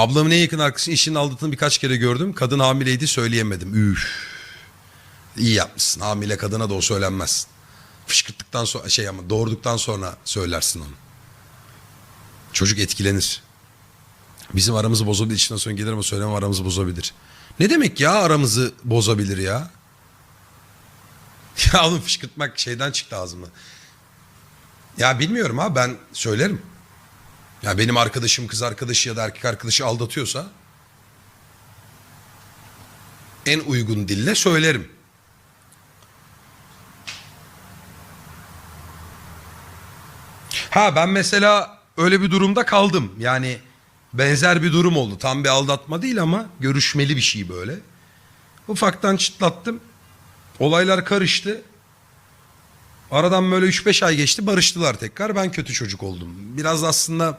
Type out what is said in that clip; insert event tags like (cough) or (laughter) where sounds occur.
Ablamın en yakın arkadaşının eşinin aldattığını birkaç kere gördüm. Kadın hamileydi söyleyemedim. Üf. İyi yapmışsın. Hamile kadına da o söylenmez. Fışkırttıktan sonra şey ama doğurduktan sonra söylersin onu. Çocuk etkilenir. Bizim aramızı bozabilir. İçinden sonra gelir ama söylemem aramızı bozabilir. Ne demek ya aramızı bozabilir ya? (laughs) Ya oğlum fışkırtmak şeyden çıktı ağzıma. Ya bilmiyorum ha ben söylerim. Ya benim arkadaşım kız arkadaşı ya da erkek arkadaşı aldatıyorsa en uygun dille söylerim. Ha ben mesela öyle bir durumda kaldım. Yani benzer bir durum oldu. Tam bir aldatma değil ama görüşmeli bir şey böyle. Ufaktan çıtlattım. Olaylar karıştı. Aradan böyle 3-5 ay geçti barıştılar tekrar. Ben kötü çocuk oldum. Biraz aslında